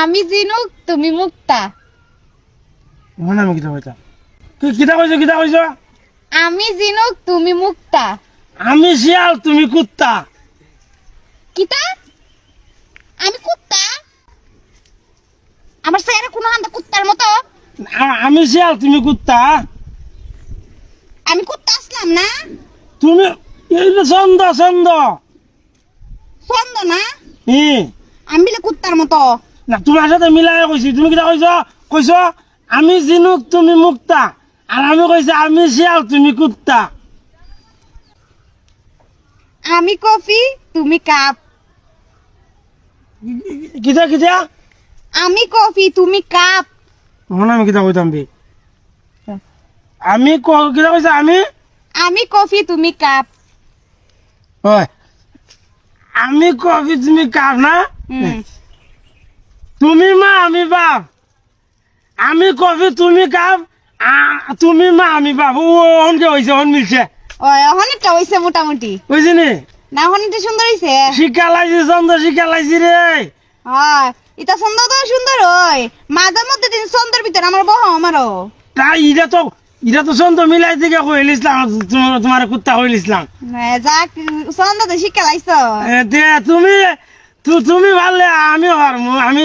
আমি জিনুক তুমি মুক্তা। মনে আমি কিতা কইতা কি কিতা কইছো কিতা কইছো আমি জিনুক তুমি মুক্তা। আমি শিয়াল তুমি কুত্তা। কিতা আমি কুত্তা? আমার সেরে কোনো হান্দা কুত্তার মতো। আমি শিয়াল তুমি কুত্তা। আমি কুত্তা আসলাম না? তুমি এই যে ছন্দ ছন্দ ছন্দ না? ই। আমি কুত্তার মতো। না তোমার সাথে মিলাই কইছি তুমি কিতা কইছ কইছ আমি জিনুক তুমি মুক্তা। আর আমি কইছি আমি শিয়াল তুমি কুত্তা। আমি কফি তুমি কাপ। কিতা কিতা? আমি কফি তুমি কাপ। মনে আমি কিতা কইতাম বি আমি ক- কিতা কইছা আমি? আমি কফি তুমি কাপ। হয়। আমি কফি তুমি কার না? হুম। তুমি মা আমি বাপ। আমি কবি তুমি কাপ। তুমি মা আমি বাপ। ও অনকে অন মিলছে। ওই হইছে মোটামুটি। বুঝছি নি? না অনেকটা সুন্দর হইছে। শিক্ষা লাইছি চন্দ্র শিক্ষা লাইছি রে। হয় এটা সুন্দর তো সুন্দর হয় মাঝে মধ্যে দিন সুন্দর ভিতরে আমার বহ আমারও। তাই ইটা তো ইটা তো চন্দ্র মিলাই থেকে কইল ইসলাম তোমার তোমার কুত্তা কইল ইসলাম। যাক সুন্দর তো শিক্ষা লাইছ। দে তুমি তুমি ভাবলে আমি আমি